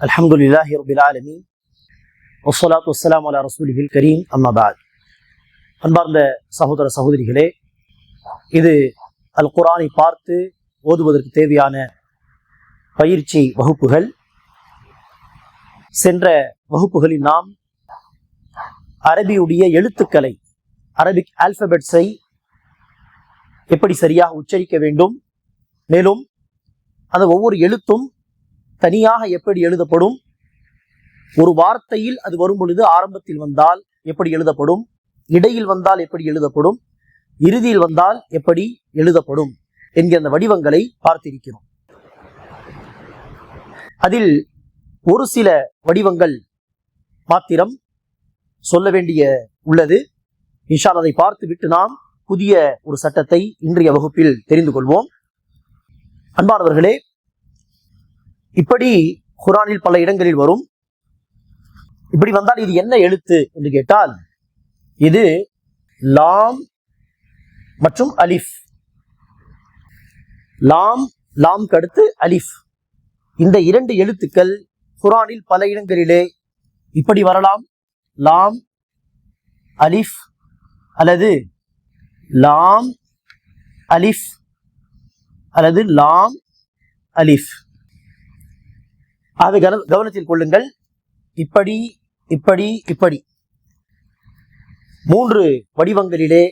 الحمد لله رب العالمين والصلاة والسلام على رسوله الكريم أما بعد அன்பார்ந்த சகோதர சகோதரிகளே இது அல் குரானை பார்த்து ஓதுவதற்கு தேவையான பயிற்சி வகுப்புகள் சென்ற வகுப்புகளில் நாம் அரபியுடைய எழுத்துக்களை அரபிக் ஆல்பபெட்ஸை எப்படி சரியாக உச்சரிக்க வேண்டும் மேலும் அந்த ஒவ்வொரு எழுத்தும் தனியாக எப்படி எழுதப்படும்? ஒரு வார்த்தையில் அது வரும் பொழுது ஆரம்பத்தில் வந்தால் எப்படி எழுதப்படும்? இடையில் வந்தால் எப்படி எழுதப்படும்? இறுதியில் வந்தால் எப்படி எழுதப்படும்? என்கிற அந்த வடிவங்களை பார்த்திருக்கிறோம். அதில் ஒரு சில வடிவங்கள் மாத்திரம் சொல்ல வேண்டிய உள்ளது. இன்ஷால் அதை பார்த்துவிட்டு நாம் புதிய ஒரு சட்டத்தை இன்றைய வகுப்பில் தெரிந்து கொள்வோம். அன்பானவர்களே இப்படி குரானில் பல இடங்களில் வரும். இப்படி வந்தால் இது என்ன எழுத்து என்று கேட்டால் இது லாம் மற்றும் அலிஃப். லாம் லாம் கடுத்து அலிஃப். இந்த இரண்டு எழுத்துக்கள் குரானில் பல இடங்களிலே இப்படி வரலாம். லாம் அலிஃப் அல்லது லாம் அலிஃப் அல்லது லாம் அலிஃப். அதை கவன- கவனத்தில் கொள்ளுங்கள். இப்படி இப்படி இப்படி. மூன்று வடிவங்களிலே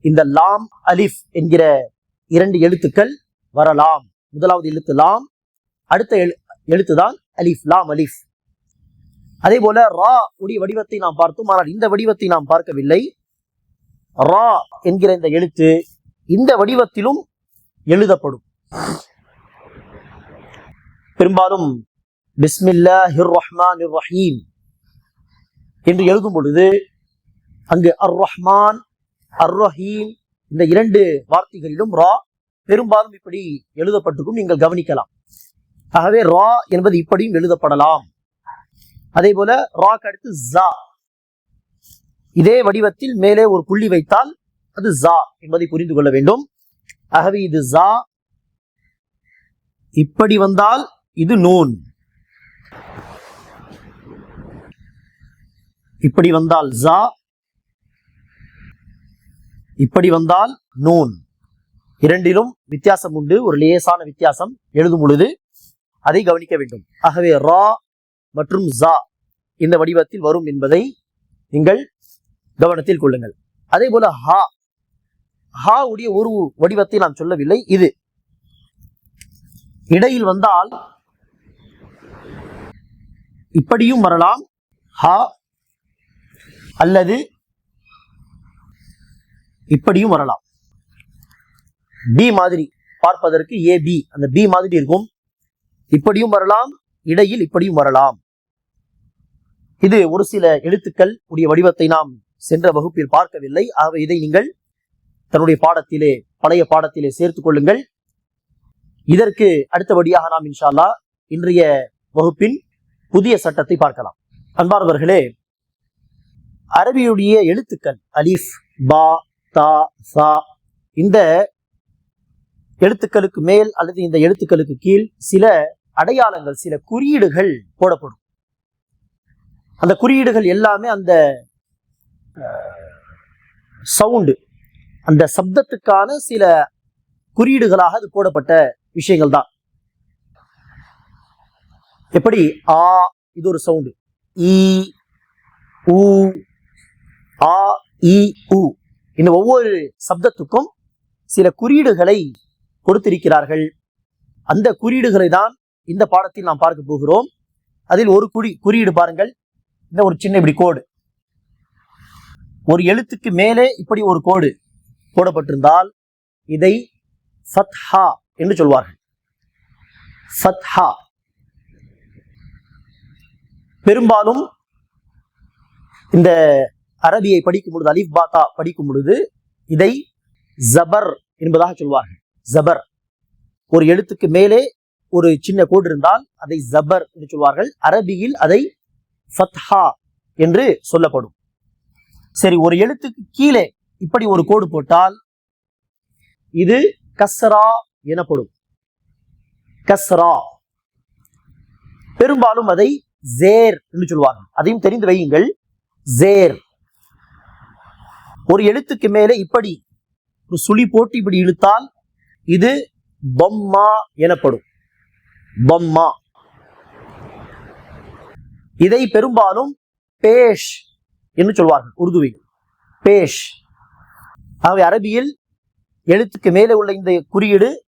இந்த லாம் அலிஃப் என்கிற இரண்டு எழுத்துக்கள் வரலாம். முதலாவது எழுத்து லாம் அடுத்த எழு எழுத்துதான் அலிஃப் லாம் அலிஃப். அதே போல ரா உடைய வடிவத்தை நாம் பார்த்தோம் ஆனால் இந்த வடிவத்தை நாம் பார்க்கவில்லை. ரா என்கிற இந்த எழுத்து இந்த வடிவத்திலும் எழுதப்படும். பெரும்பாலும் பிஸ்மில்லாஹிர் ரஹ்மானிர் ரஹீம் என்று எழுதும் பொழுது அங்கு அர் ரஹ்மான் அர் ரஹீம் இந்த இரண்டு வார்த்தைகளிலும் ரா பெரும்பாலும் இப்படி எழுதப்பட்டிருக்கும். நீங்கள் கவனிக்கலாம். ஆகவே ரா என்பது இப்படியும் எழுதப்படலாம். அதே போல ராக்கு அடுத்து ஜா. இதே வடிவத்தில் மேலே ஒரு புள்ளி வைத்தால் அது ஜா என்பதை புரிந்து கொள்ள வேண்டும். ஆகவே இது ஜா. இப்படி வந்தால் இது நூன். இப்படி வந்தால் ஜா இப்படி வந்தால் நூன். இரண்டிலும் வித்தியாசம் உண்டு. ஒரு லேசான வித்தியாசம் எழுதும் பொழுது அதை கவனிக்க வேண்டும். ஆகவே ரா மற்றும் ஜா இந்த வடிவத்தில் வரும் என்பதை நீங்கள் கவனத்தில் கொள்ளுங்கள். அதே போல ஹா ஹா உடைய ஒரு வடிவத்தை நான் சொல்லவில்லை. இது இடையில் வந்தால் இப்படியும் வரலாம். ஹா அல்லது இப்படியும் வரலாம். பி மாதிரி பார்ப்பதற்கு ஏ பி அந்த பி மாதிரி இருக்கும். இப்படியும் வரலாம் இடையில் இப்படியும் வரலாம். இது ஒரு சில எழுத்துக்கள் உடைய வடிவத்தை நாம் சென்ற வகுப்பில் பார்க்கவில்லை. ஆகவே இதை நீங்கள் தன்னுடைய பாடத்திலே பழைய பாடத்திலே சேர்த்துக் கொள்ளுங்கள். இதற்கு அடுத்தபடியாக நாம் இன்ஷால்லா இன்றைய வகுப்பின் புதிய சட்டத்தை பார்க்கலாம். அன்பார்வர்களே அரபியுடைய எழுத்துக்கள் அலிஃப் பா தா சா இந்த எழுத்துக்களுக்கு மேல் அல்லது இந்த எழுத்துக்களுக்கு கீழ் சில அடையாளங்கள் சில குறியீடுகள் போடப்படும். அந்த குறியீடுகள் எல்லாமே அந்த சவுண்டு அந்த சப்தத்துக்கான சில குறியீடுகளாக அது போடப்பட்ட விஷயங்கள் தான். எப்படி? ஆ இது ஒரு சவுண்டு. ஈ ஊ ஆ இ உ. இந்த ஒவ்வொரு சப்தத்துக்கும் சில குறியீடுகளை கொடுத்திருக்கிறார்கள். அந்த குறியீடுகளை தான் இந்த பாடத்தில் நாம் பார்க்க போகிறோம். அதில் ஒரு குறி குறியீடு பாருங்கள். இந்த ஒரு சின்ன இப்படி கோடு. ஒரு எழுத்துக்கு மேலே இப்படி ஒரு கோடு போடப்பட்டிருந்தால் இதை ஃபத்ஹா என்று சொல்வார்கள். ஃபத்ஹா. பெரும்பாலும் இந்த அரபியை படிக்கும் பொழுது அலிஃப் பாத்தா படிக்கும் பொழுது இதை ஜபர் என்பதாக சொல்வார்கள். ஜபர். ஒரு எழுத்துக்கு மேலே ஒரு சின்ன கோடு இருந்தால் அதை ஜபர் என்று சொல்வார்கள். அரபியில் அதை ஃபத்ஹா என்று சொல்லப்படும். சரி ஒரு எழுத்துக்கு கீழே இப்படி ஒரு கோடு போட்டால் இது கஸ்ரா எனப்படும். கஸ்ரா. பெரும்பாலும் அதை ஜேர் என்று சொல்வார்கள். அதையும் தெரிந்து வையுங்கள். ஜேர். ஒரு எழுத்துக்கு மேலே இப்படி ஒரு சுழி போட்டு இப்படி இழுத்தால் இது பம்மா எனப்படும். பம்மா. இதை பெரும்பாலும் பேஷ் என்று சொல்வார்கள் உருதுவில் பேஷ். ஆகவே அரபியில் எழுத்துக்கு மேலே உள்ள இந்த குறியீடு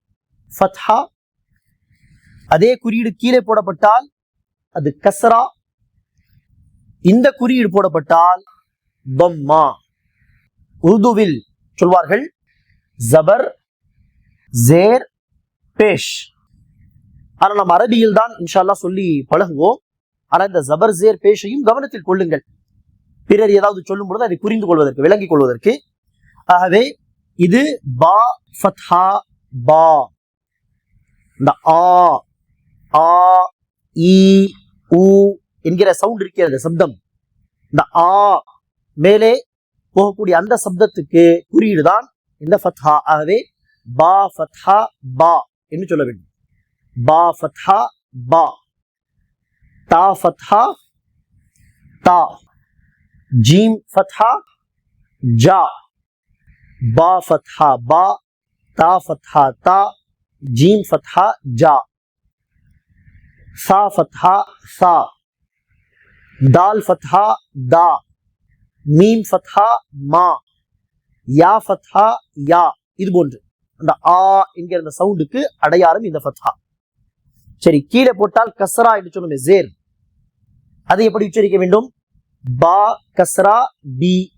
ஃபத்ஹா. அதே குறியீடு கீழே போடப்பட்டால் அது கசரா இந்த குறியீடு போடப்பட்டால் பம்மா. உருதுவில் சொல்வார்கள் ஜபர் ஜேர் பேஷ். ஆனால் நம்ம அரபியில் தான் இன்ஷால்லா சொல்லி பழகுவோம். ஆனால் இந்த ஜபர் ஜேர் பேஷையும் கவனத்தில் கொள்ளுங்கள். பிறர் ஏதாவது சொல்லும் பொழுது அதை புரிந்து கொள்வதற்கு விளங்கிக் கொள்வதற்கு. ஆகவே இது பா ஃபத்ஹா பா. இந்த ஆ ஆ இ உ என்கிற சவுண்ட் இருக்கிறது சப்தம். இந்த ஆ மேலே போகக்கூடிய அந்த சப்தத்துக்கு குறியீடு தான் இந்த ஃபத்ஹா. ஆகவே பா ஃபத்ஹா பா என்று சொல்ல வேண்டும். பா ஃபத்ஹா பா. தா ஃபத்ஹா தா. ஜீம் ஃபத்ஹா ஜா. பா ஃபத்ஹா பா. தா ஃபத்ஹா தா. ஜீம் ஃபத்ஹா ஜா. சா ஃபத்ஹா சா. தால் ஃபத்ஹா தா. மீம் ஃபத்ஹா மா. யா ஃபத்ஹா யா. இது போன்று. அந்த ஆ என்கிற அந்த சவுண்டுக்கு அடையாளம் இந்த ஃபத்ஹா. சரி கீழே போட்டால் கஸ்ரா என்று சொல்லுமே ஜேர். அதை எப்படி உச்சரிக்க வேண்டும்? பா கஸ்ரா பி.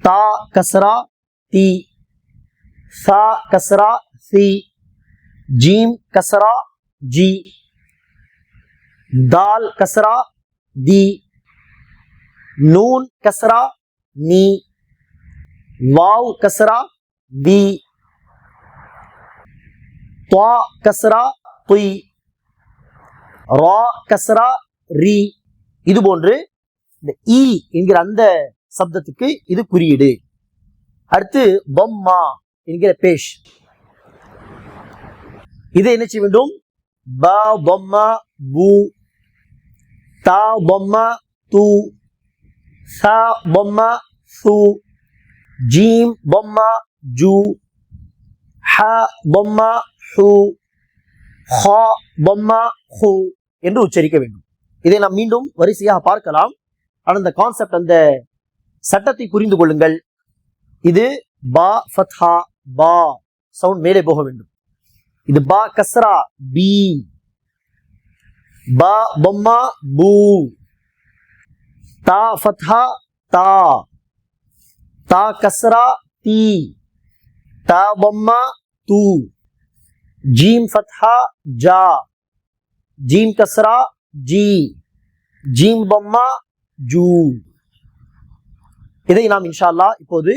தா கஸ்ரா தி. சா கஸ்ரா சி. ஜீம் கஸ்ரா ஜி. தால் கஸ்ரா தி. நூன் கசரா நீ வாவ் கசரா வி துவா கசரா துய் ரா கசரா ரி. இது போன்று இந்த ஈ என்கிற அந்த சப்தத்துக்கு இது குறியீடு. அடுத்து பொம்மா என்கிற பேஷ். இதை என்ன செய்ய வேண்டும்? ப பொம்மா பூ தா பொம்மா தூ சா பொம்மா சு. ஜீம் பொம்மா ஜூ. ஹ பொம்மா ஹூ. ஹ பொம்மா ஹூ என்று உச்சரிக்க வேண்டும். இதை நாம் மீண்டும் வரிசையாக பார்க்கலாம். ஆனால் இந்த கான்செப்ட் அந்த சட்டத்தை புரிந்து கொள்ளுங்கள். இது பா ஃபத்ஹா பா சவுண்ட் மேலே போக வேண்டும். இது பா கஸ்ரா பி. பா பொம்மா பூ. தா ஃபத்ஹா தா தா கஸ்ரா தி தா பொம்மா தூ ஜீம் ஃபத்ஹா ஜா ஜீம் கஸ்ரா ஜி ஜீம் பொம்மா ஜூ இதை நாம் இன்ஷா அல்லாஹ் இப்போது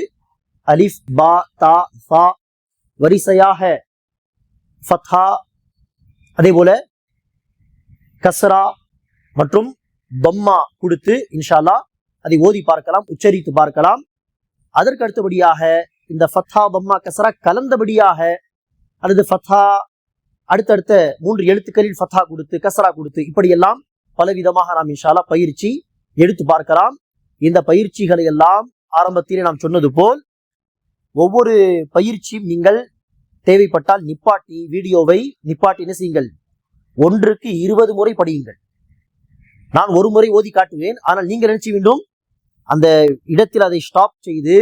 அலிஃப் பா தா ஃபா வரிசையாக ஃபத்ஹா அதே போல கஸ்ரா மற்றும் பம்மா கொடுத்து இன்ஷால்லா அதை ஓதி பார்க்கலாம் உச்சரித்து பார்க்கலாம். அதற்கு அடுத்தபடியாக இந்த ஃபத்தா பம்மா கசரா கலந்தபடியாக அல்லது ஃபத்தா அடுத்தடுத்த மூன்று எழுத்துக்களில் ஃபத்தா கொடுத்து கசரா கொடுத்து இப்படியெல்லாம் பலவிதமாக நாம் இன்ஷாலா பயிற்சி எடுத்து பார்க்கலாம். இந்த பயிற்சிகளை எல்லாம் ஆரம்பத்திலே நாம் சொன்னது போல் ஒவ்வொரு பயிற்சியும் நீங்கள் தேவைப்பட்டால் நிப்பாட்டி வீடியோவை நிப்பாட்டி என்ன செய்யுங்கள்? ஒன்றுக்கு இருபது முறை படியுங்கள். நான் ஒரு முறை ஓதி காட்டுவேன். ஆனால் நீங்கள் நினைச்சு வேண்டும்? அந்த இடத்தில் அதை ஸ்டாப் செய்து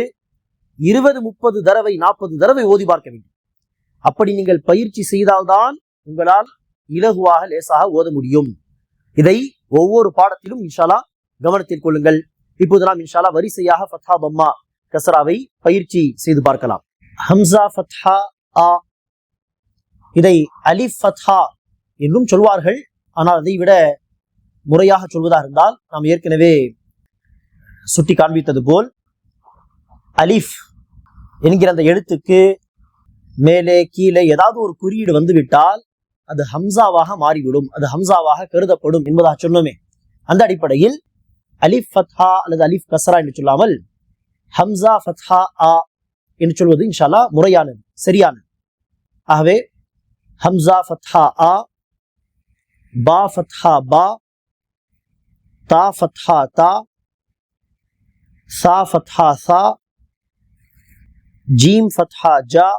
இருபது முப்பது தடவை நாற்பது தடவை ஓதி பார்க்க வேண்டும். அப்படி நீங்கள் பயிற்சி செய்தால்தான் உங்களால் இலகுவாக லேசாக ஓத முடியும். இதை ஒவ்வொரு பாடத்திலும் இன்ஷாலா கவனத்தில் கொள்ளுங்கள். இப்போது நாம் இன்ஷாலா வரிசையாக ஃபத்ஹா பம்மா கசராவை பயிற்சி செய்து பார்க்கலாம். ஹம்சா ஃபத்ஹா ஆ. இதை அலிஃப் ஃபத்ஹா என்றும் சொல்வார்கள். ஆனால் அதை விட முறையாக சொல்வதாக இருந்தால் நாம் ஏற்கனவே சுட்டி காண்பித்தது போல் அலிஃப் என்கிற அந்த எழுத்துக்கு மேலே கீழே ஏதாவது ஒரு குறியீடு வந்துவிட்டால் அது ஹம்சாவாக மாறிவிடும் அது ஹம்சாவாக கருதப்படும் என்பதாக சொன்னோமே. அந்த அடிப்படையில் அலிஃப் ஃபத்ஹா அல்லது அலிஃப் கசரா என்று சொல்லாமல் ஹம்சா ஃபத்ஹா ஆ என்று சொல்வது இன்ஷால்லா முறையானது சரியானது. ஆகவே ஹம்சா ஃபத்ஹா ஆ பா ஃபத்ஹா பா تا فتحا تا سا فتحا سا جيم فتحا جا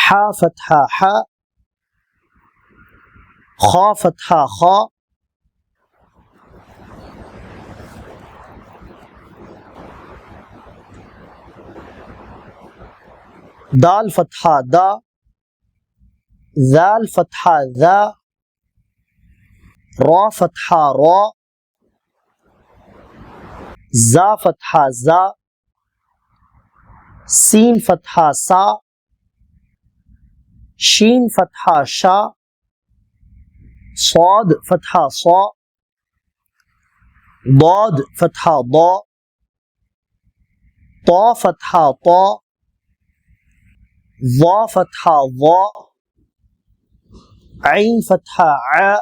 حا فتحا حا خا فتحا خا دال فتحا دا ذال فتحا ذا را فتحة را زا فتحة زا سين فتحة سا شين فتحة شا صاد فتحة صا ضاد فتحة ضا طا فتحة طا ضا فتحة ضا عين فتحة ع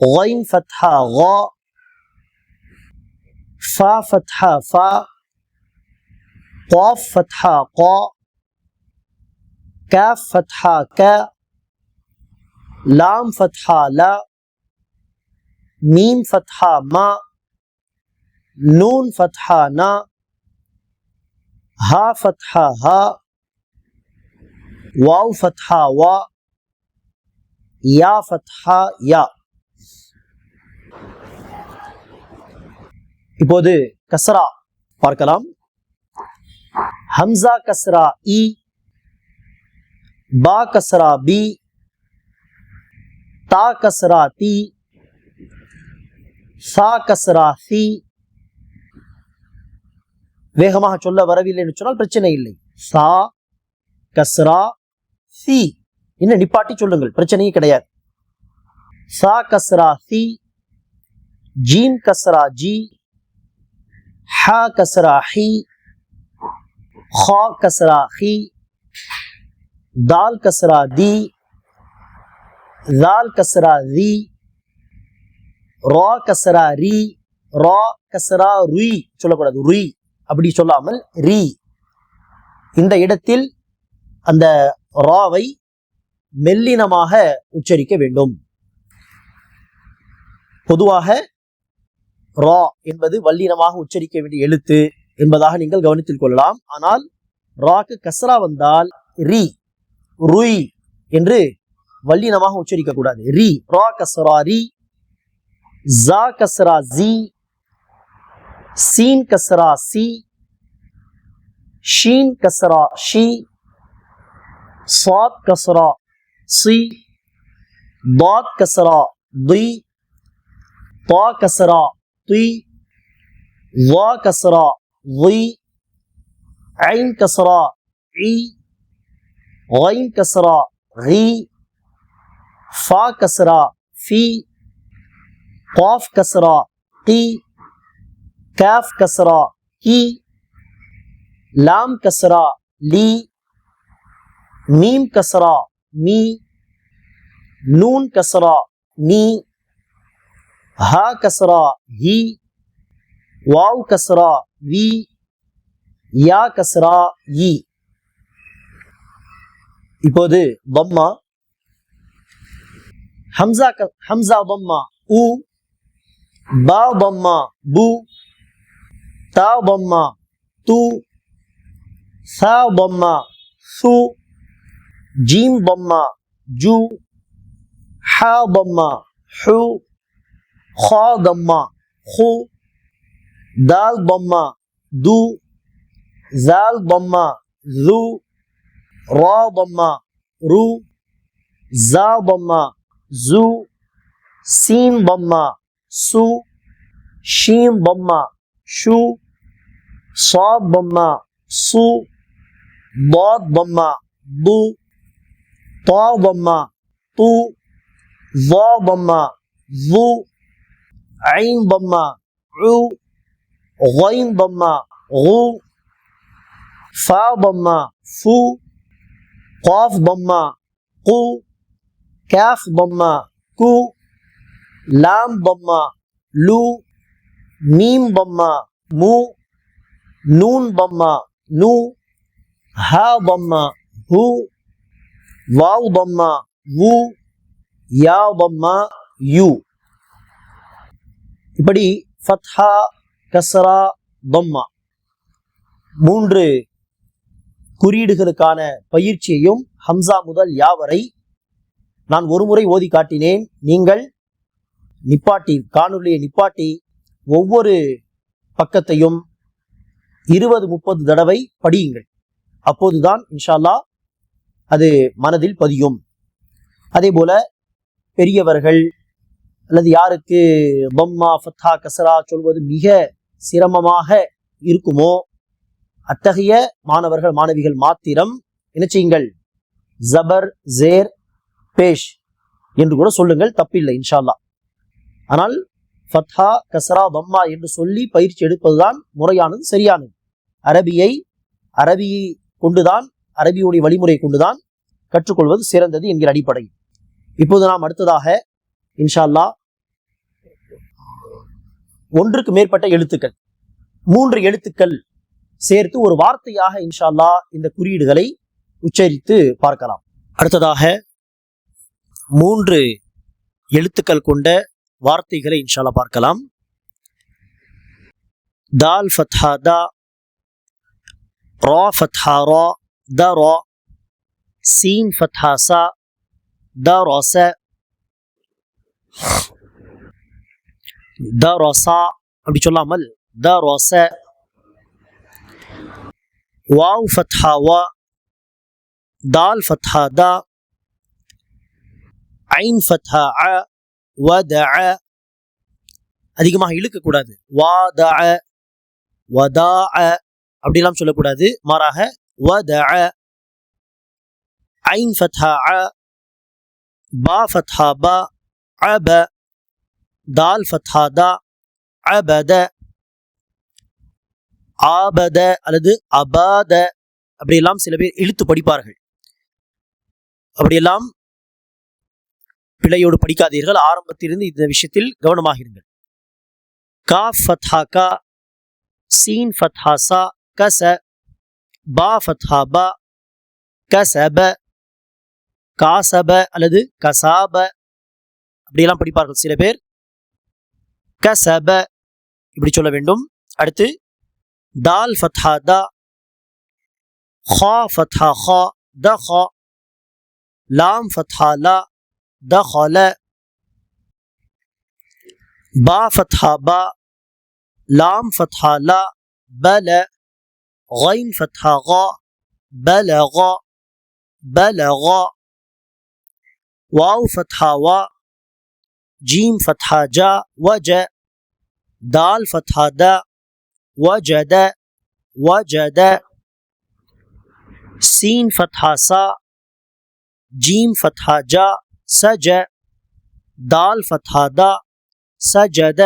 غين فتحة غا فا فتحة فا قاف فتحة قا كاف فتحة كا لام فتحة لا ميم فتحة ما نون فتحة نا ها فتحة ها واو فتحة وا يا فتحة يا. இப்போது கஸ்ரா பார்க்கலாம். ஹம்சா கஸ்ரா இ பா கஸ்ரா பி தா கஸ்ரா தி சா கஸ்ரா சி. வேகமாக சொல்ல வரவில்லை என்று சொன்னால் பிரச்சனை இல்லை. சா கஸ்ரா சி. என்ன நிப்பாட்டி சொல்லுங்கள் பிரச்சனையே கிடையாது. சா கஸ்ரா சி ஜீன் கஸ்ரா ஜி ஹ கசரா ஹி ஹா கசரா ஹி தால் கசரா தி தால் கசரா தி ரா கசரா ரி ரா கசரா ருய் சொல்லக்கூடாது ருய். அப்படி சொல்லாமல் ரி. இந்த இடத்தில் அந்த ராவை மெல்லினமாக உச்சரிக்க வேண்டும். பொதுவாக ரா என்பது வல்லீனமாக உச்சரிக்க வேண்டிய எழுத்து என்பதாக நீங்கள் கவனித்துக் கொள்ளலாம். ஆனால் ராக்கு கசரா வந்தால் ரி ருய் என்று வல்லீனமாக உச்சரிக்கக்கூடாது ரி ரா கசரா ரி ஜா கசரா ஜி சீன் கசரா சி ஷீன் கசரா ஷி சாத் கசரா சி பாத் கசரா தி பா கசரா طي ظا كسرة ضي عين كسرة عي غين كسرة غي فا كسرة في قاف كسرة قي كاف كسرة كي لام كسرة لي ميم كسرة مي نون كسرة ني ها كسرة هي واو كسرة وي يا كسرة ي இப்போது பம்மா ஹம்சா க- ஹம்சா பம்மா உ பா பம்மா பு தா பம்மா து சா பம்மா சு جيم ضمة جو حا ضمة حو خادما خو دال ضما دو زال ضما ذو را ضما رو زا ضما زو سین ضما سو شین ضما شو صاد ضما سو ضاد ضما ضو طا ضما طو ظا ضما ظو عين ضماء عو غين ضماء غو فا ضماء فو قاف ضماء قو كاف ضماء كو لام ضماء لو ميم ضماء مو نون ضماء نو ها ضماء هو واو ضماء وو يا ضماء يو. இப்படி ஃபத்ஹா கசரா தொம்மா மூன்று குறியீடுகளுக்கான பயிற்சியையும் ஹம்சா முதல் யா வரை நான் ஒருமுறை ஓதி காட்டினேன். நீங்கள் நிப்பாட்டி காணொலியை நிப்பாட்டி ஒவ்வொரு பக்கத்தையும் இருபது முப்பது தடவை படியுங்கள். அப்போதுதான் இன்ஷால்லா அது மனதில் பதியும். அதே போல பெரியவர்கள் அல்லது யாருக்கு பம்மா ஃபத்தா கசரா சொல்வது மிக சிரமமாக இருக்குமோ? அத்தகைய மாணவர்கள் மாணவிகள் மாத்திரம் என்ன செய்யுங்கள்? ஜபர் ஜேர் பேஷ் என்று கூட சொல்லுங்கள் தப்பில்லை இன்ஷால்லா ஆனால் ஃபத்ஹா கசரா பம்மா என்று சொல்லி பயிற்சி எடுப்பதுதான் முறையானது சரியானது. அரபியை அரபியை கொண்டுதான் அரபியுடைய வழிமுறை கொண்டுதான் கற்றுக்கொள்வது சிறந்தது என்கிற அடிப்படையில். இப்போது நாம் அடுத்ததாக இன்ஷா அல்லாஹ் ஒன்றுக்கு மேற்பட்ட எழுத்துக்கள் மூன்று எழுத்துக்கள் சேர்த்து ஒரு வார்த்தையாக இன்ஷால்லா இந்த குறியீடுகளை உச்சரித்து பார்க்கலாம். அடுத்ததாக மூன்று எழுத்துக்கள் கொண்ட வார்த்தைகளை இன்ஷால்லா பார்க்கலாம். தால் ஃபத்ஹா தா ரா ஃபத்ஹா ரா த ரா சீன் ஃபத்ஹா சா த ராச த ரொசா அப்படி சொல்லாமல் த ரொச வாவ் ஃபத்ஹா வா தால் ஃபத்ஹா தா ஐன் ஃபத்ஹா அ த அதிகமாக இழுக்கக்கூடாது. வா த வதா அப்படிலாம் சொல்லக்கூடாது. மாறாக வத ஐன் ஃபத்ஹா அ பா ஃபத்ஹா பா அப தால் ஃபத்ஹாதா அபத ஆபத அல்லது அபாத அப்படியெல்லாம் சில பேர் இழுத்து படிப்பார்கள். அப்படியெல்லாம் பிழையோடு படிக்காதீர்கள். ஆரம்பத்திலிருந்து இந்த விஷயத்தில் கவனமாக இருங்கள். கா ஃபத்ஹா கா சீன் ஃபத்ஹா சா கச பா ஃபத்ஹா பா கசப காசப அல்லது கசாப அப்படியெல்லாம் படிப்பார்கள் சில பேர் கசப இப்படி சொல்ல வேண்டும் அடுத்து தால் ஃபத்ஹா தா ஹா ஃபத்ஹா ஹா த ஹா லாம் ஃபத்ஹா லா دخل با فتحة با لام فتحة لا بل غين فتحة غا بلغ بلغ واو فتحة وا جیم فتحہ جا و ج دال فتحہ د و جد و جد سین فتحہ سا، جیم فتحہ جا سج دال فتحہ دا سجد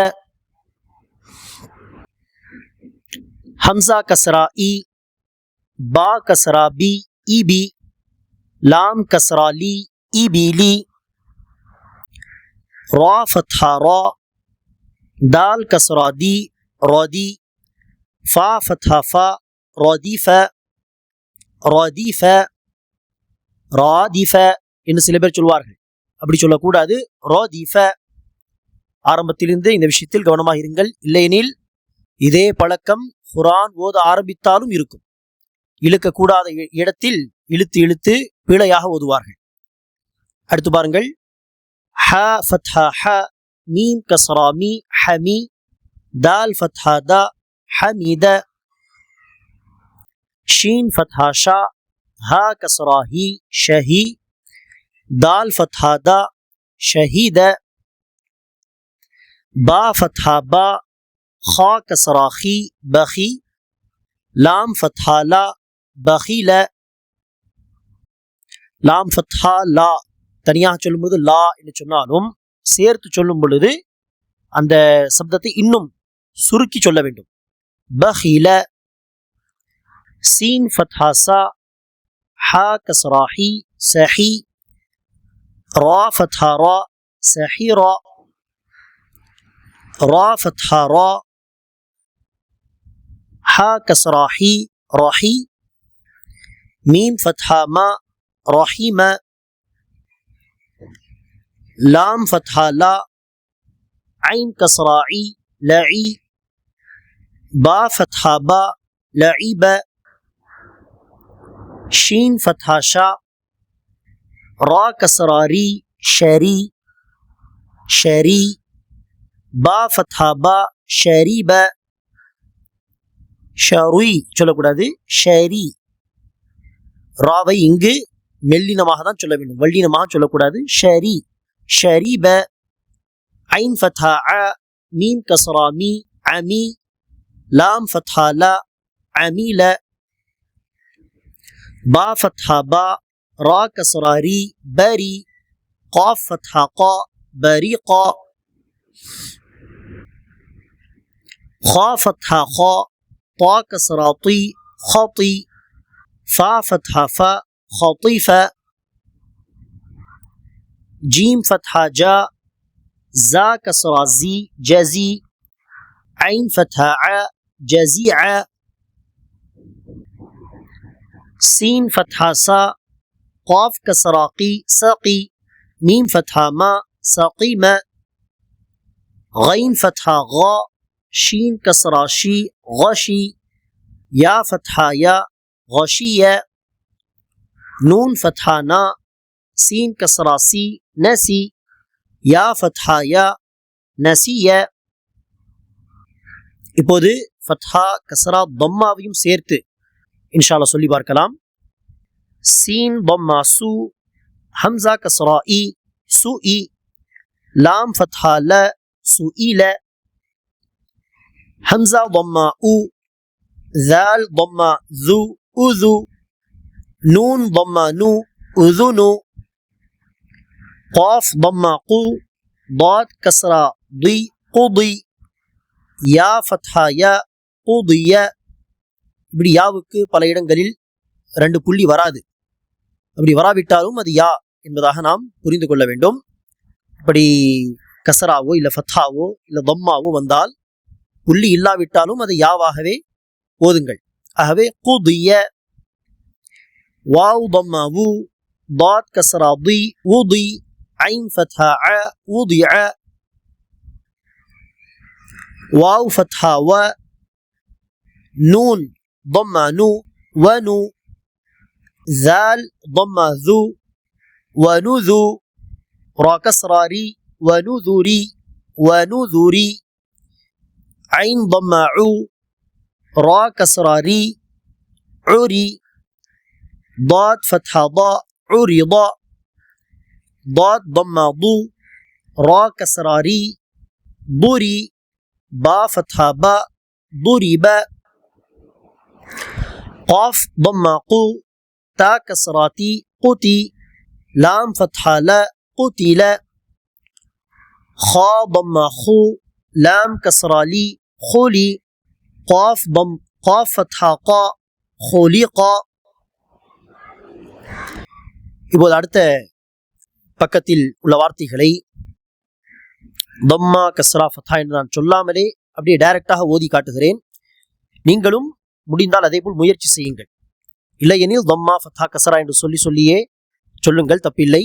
حمزہ کسرا ای، با کسرا بی، ای بی، لام کسرا لی، ای بیلی ரா ஃபத்ஹா ரா தால் கஸ்ரா தி ராதி ஃபா ஃபத்ஹா ஃபா ராதிஃப ராதிஃப ராதிஃப என்று சில பேர் சொல்வார்கள். அப்படி சொல்லக்கூடாது. ராதிஃப ஆரம்பத்திலிருந்து இந்த விஷயத்தில் கவனமாக இருங்கள். இல்லையெனில் இதே பழக்கம் குரான் ஓத ஆரம்பித்தாலும் இருக்கும். இழுக்கக்கூடாத இடத்தில் இழுத்து இழுத்து பிழையாக ஓதுவார்கள். அடுத்து பாருங்கள். ح فتحة ح ميم كسرة مي حمي دال فتحة دا حميدة شين فتحة شا ها كسرة هي شهي. دال فتحة دا شهيدة با فتحة با خا كسرة خي بخي. لام فتحة لا بخيلة لام فتحة لا. தனியாக சொல்லும்போது லா என்று சொன்னாலும் சேர்த்து சொல்லும் பொழுது அந்த சப்தத்தை இன்னும் சுருக்கி சொல்ல வேண்டும். பஹில சீன் ஃபத்ஹாசா ஹ கஸ்ராஹி சஹி ரா ஃபத்ஹா ரா சஹி ரா ரா ஃபத்ஹா ரா கஸ்ராஹி ராஹி மீம் ஃபத்ஹா மா ரஹிமா لام فتحة لا عين كسرة عي لعي با فتحة با لعيب شين فتحة شا را كسرة ري شري شري با فتحة با ஷரீப ஷருய் சொல்லக்கூடாது ஷரி ராவை இங்கு மெல்லினமாக தான் சொல்ல வேண்டும் வல்லினமாக சொல்லக்கூடாது ஷரி شريبة عين فتحة ع ميم كسرة مي عمي لام فتحة لا عميلة با فتحة با. را كسرة ري بري. قاف فتحة قا بريقة خا فتحة خا. طا كسرة طي خطي فا فتحة فا خطيفة جیم فتحہ جا، زا کسرا زی جزی، عین فتحہ ع جزی ع سین فتحہ سا، قاف کسراقی، ساقی، میم فتحہ ما، ساقی ما، غین فتحہ غا، شین کسراشی غشی یا فتحہ یا غشی نون فتحہ نا سين كسرة سي نسي يا فتحة يا நசிய இப்போது ஃபத்ஹா கசரா தம்மாவையும் சேர்த்து இன்ஷால்லா சொல்லி பார்க்கலாம் சீன் பம்மா சு ஹம்சா கசரா இ சு இ லாம் ஃபத்ஹா ல சு இல همزة ضمة أو ذال ضمة ذو أذو نون ضمة نو أذن قاف ضمة قو ضاد كسرة ضي قضي يا فتحة يا قضي இப்படி யாவுக்கு பல இடங்களில் ரெண்டு புள்ளி வராது அப்படி வராவிட்டாலும் அது யா என்பதாக நாம் புரிந்து கொள்ள வேண்டும் இப்படி கசராவோ இல்லை ஃபத்தாவோ இல்லை தம்மாவோ வந்தால் புள்ளி இல்லாவிட்டாலும் அது யாவாகவே ஓதுங்கள் ஆகவே குதிய வாவ் ضمة வு ضاد كسرة ضي وضي عين فتحة ع وضع واو فتحة و نون ضمة نو ونو. ذال ضمة ذو ونذو را كسرة ري ونذري ونذري عين ضمة عو را كسرة ري عري ضاد فتحة ضاء عرض ضاد ضمہ بو را کسراری، بوری، با فتحہ با بوری با. قاف ضمہ قو تا کسراتی، قوتی. لام فتحہ لا قوتی لا. خا ضمہ خو لام کسرالی، خولی. قاف ضم، قاف فتحہ قا خولی قا یہ بول ہے பக்கத்தில் உள்ள வார்த்தைகளை தம்மா கஸ்ரா ஃபத்தா என்று நான் சொல்லாமலே அப்படியே டைரக்டாக ஓதி காட்டுகிறேன். நீங்களும் முடிந்தால் அதே போல் முயற்சி செய்யுங்கள். இல்லையெனில் தம்மா ஃபத்தா கசரா என்று சொல்லி சொல்லியே சொல்லுங்கள் தப்பில்லை.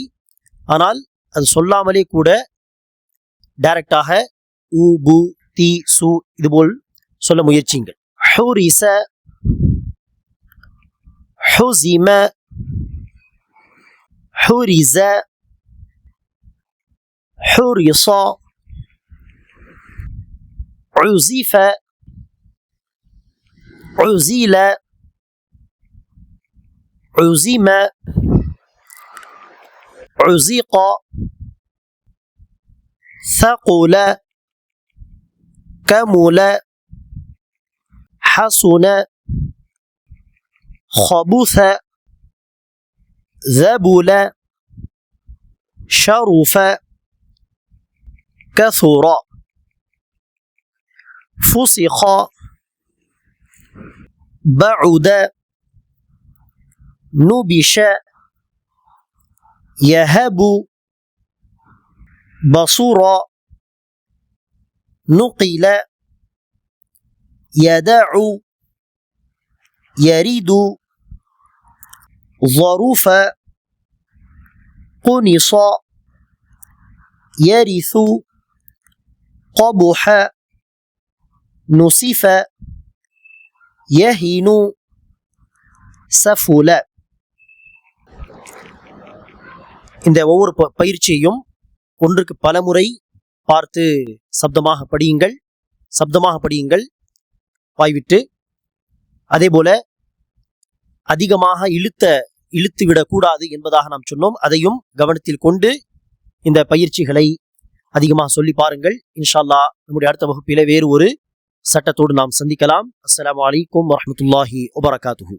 ஆனால் அது சொல்லாமலே கூட டைரக்டாக உ பு தி சு இதுபோல் சொல்ல முயற்சிங்கள் ஹூரிச ஹூசிம ஹூரிச حرص عزف عزيل عزم عزق ثقل كمل حسن خبث ذبل شرف كثر. فسخ. بعد. نبش. يهب. بصر. نقل. يدع. يريد. ظروف. قنص. يرث. قبح نصف يهين سفل இந்த ஒவ்வொரு ப- பயிற்சியையும் ஒன்றுக்கு பலமுறை பார்த்து சப்தமாக படியுங்கள் சப்தமாக படியுங்கள் வாய்விட்டு அதே போல அதிகமாக இழுத்த இழுத்து விடக்கூடாது என்பதாக நாம் சொன்னோம் அதையும் கவனத்தில் கொண்டு இந்த பயிற்சிகளை அதிகமாக சொல்லி பாருங்கள். இன்ஷால்லா நம்முடைய அடுத்த வகுப்பிலே வேறு ஒரு சட்டத்தோடு நாம் சந்திக்கலாம். அஸ்லாம் வலைக்கம் வரமத்துல்லாஹி வபரகாத்துஹு.